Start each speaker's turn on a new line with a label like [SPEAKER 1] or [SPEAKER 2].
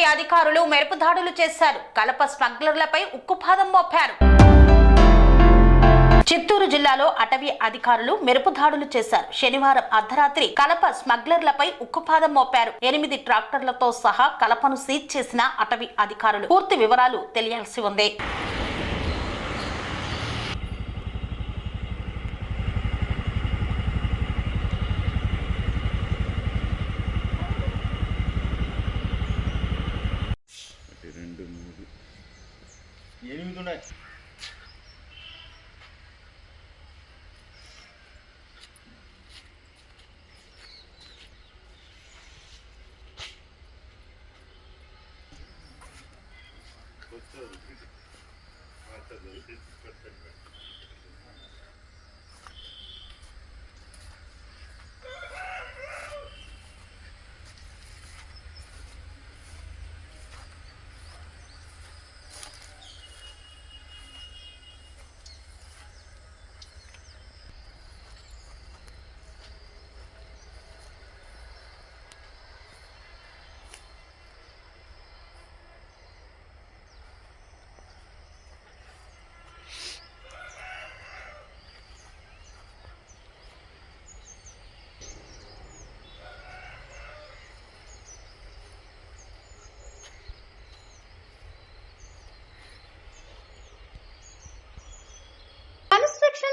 [SPEAKER 1] అటవీ అధికారులు మెరుపు దాడులు చేశారు. కలప స్మగ్లర్లపై ఉక్కుపాదం మోపారు. చిత్తూరు జిల్లాలో అటవీ అధికారులు మెరుపు దాడులు చేశారు. శనివారం అర్ధరాత్రి కలప స్మగ్లర్లపై ఉక్కుపాదం మోపారు. ఎనిమిది ట్రాక్టర్లతో సహా కలపను సీజ్ చేసిన అటవీ అధికారులు పూర్తి వివరాలు తెలియాల్సి ఉంది.
[SPEAKER 2] ఎనిమిది ఉన్నాయి
[SPEAKER 3] కన్స్ట్రక్షన్